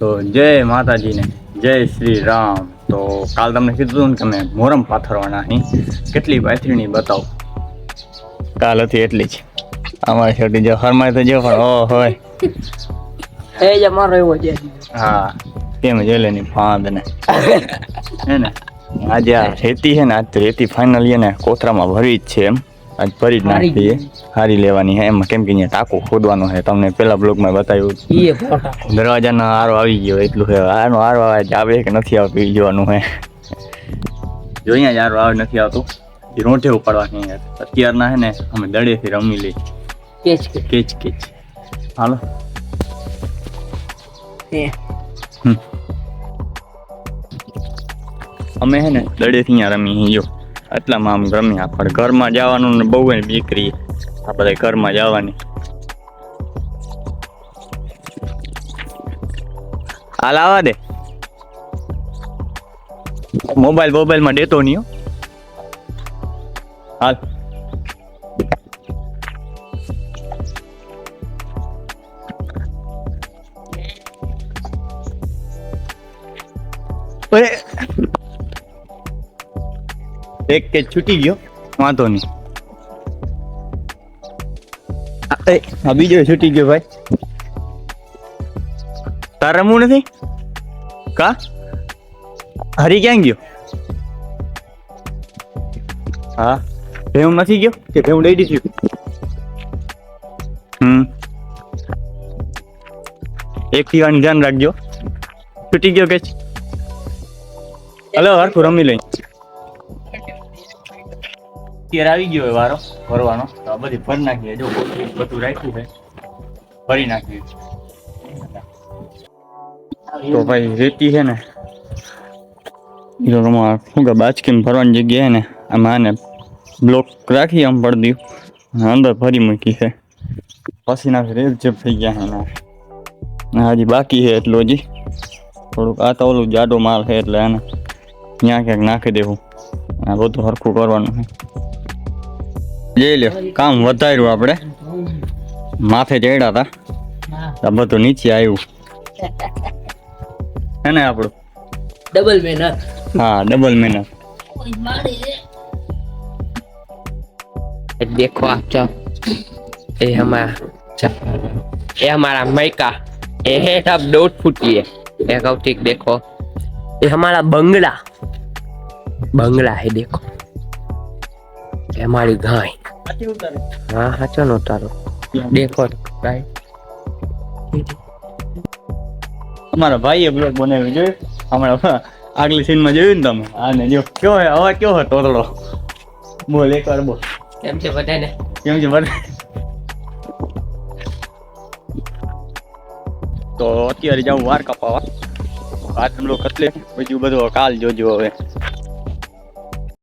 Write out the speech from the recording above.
તો જય માતાજીને જય શ્રી રામ. તો કાલ તમને કીધું ને કે અમે મોરમ પાથરવાના અહીં કેટલી પાથરીની બતાવો. કાલ હતી એટલી જ. અમારી છોટી જો હરમાય તો જો પણ ઓ હોય. એ જ અમારો એવો છે. હા. તેમ જેલેની ફાંદ ને. હે ને? આજે આ રેતી છે ને આજ રેતી ફાઇનલ એને ને કોથરામાં ભરી જ છે એમ. આજ ભરી જ હારી નાખીએ. હારી લેવાની હે. એમાં કેમ કે અહીંયા ટાંકો ખોદવાનો છે તમને પેલા બ્લોગમાં બતાવ્યું દરવાજાનો આરો આવી ગયો એટલું છે આનો આરો આવે આવે કે નથી આવતું એ જોવાનું હે. જો અહીંયા જ આરો આવે નથી આવતું. એ રોંઠે ઉપાડવાની અત્યારના હે ને અમે દડેથી રમી લઈ કેચ કેચ કેચ. હાલો. અમે હે ને દડેથી અહીંયા રમી જો આટલામાં આમ રમ્યા પણ ઘરમાં જવાનું ને બહુ એને દીકરી. આ બધા ઘરમાં જવાની. હાલ આવા દે. મોબાઈલ મોબાઈલમાં દેતો નહીં હાલ. અરે એક કે છૂટી ગયો વાંધો નહીં આ- બીજો છૂટી ગયો ભાઈ તાર રમવું નથી કા હરી ક્યાં ગયો હા ભેવું નથી ગયો કે ભેવું લઈ દીધું હમ એક પીવાનું ધ્યાન રાખજો છૂટી ગયો કે હલો હરખું રમી લઈ અત્યારે આવી ગયો હોય વારો, ભરવાનો. તો આ બધી ભરી નાખીએ. જો કોથળી બધું રાખ્યું છે. ભરી નાખીએ. તો ભાઈ, રેતી છે ને. જો આમાં શું કે બાચકીમાં ભરવાની જગ્યા છે ને, આમાં આને બ્લોક રાખી આમ પડી દીધું અંદર ભરી મૂકી છે. પછી નાખી રેપ જેપ થઈ ગયા છે એના. ને હજી બાકી છે એટલું હજી. થોડુંક આ તો ઓલું જાડો માલ છે એટલે એને ત્યાં ક્યાંક નાખી દેવું. આ બધું હરખું કરવાનું છે. જઈ લ્યો કામ વધાર્યું આપણે. માથે ચડ્યા હતા આ બધું નીચે આવ્યું. હે ને આપણું? ડબલ મહેનત. હા ડબલ મહેનત. દેખો આપ ચા. એ હમારા એ અમારા મૈકા એ હે સબ દોઢ ફૂટીએ. એ કૌતિક દેખો. એ હમારા બંગલા. બંગલા હે દેખો. છે અમારી ગાય. હા સાચો નો તારો. દેખો. ગાય અમારા ભાઈએ બ્લોગ બનાવ્યો જોયું. અમારા આગલી સીનમાં જોયું ને તમે? આને જો કયો હે? અવાજ કયો હે તોતડો બોલ એકવાર બોલ. કેમ છે બધાને કેમ છે બધા તો અત્યારે જાઉં વાર કપાવા. આજ બ્લોક એટલે બીજું બધું કાલ જોજો હવે.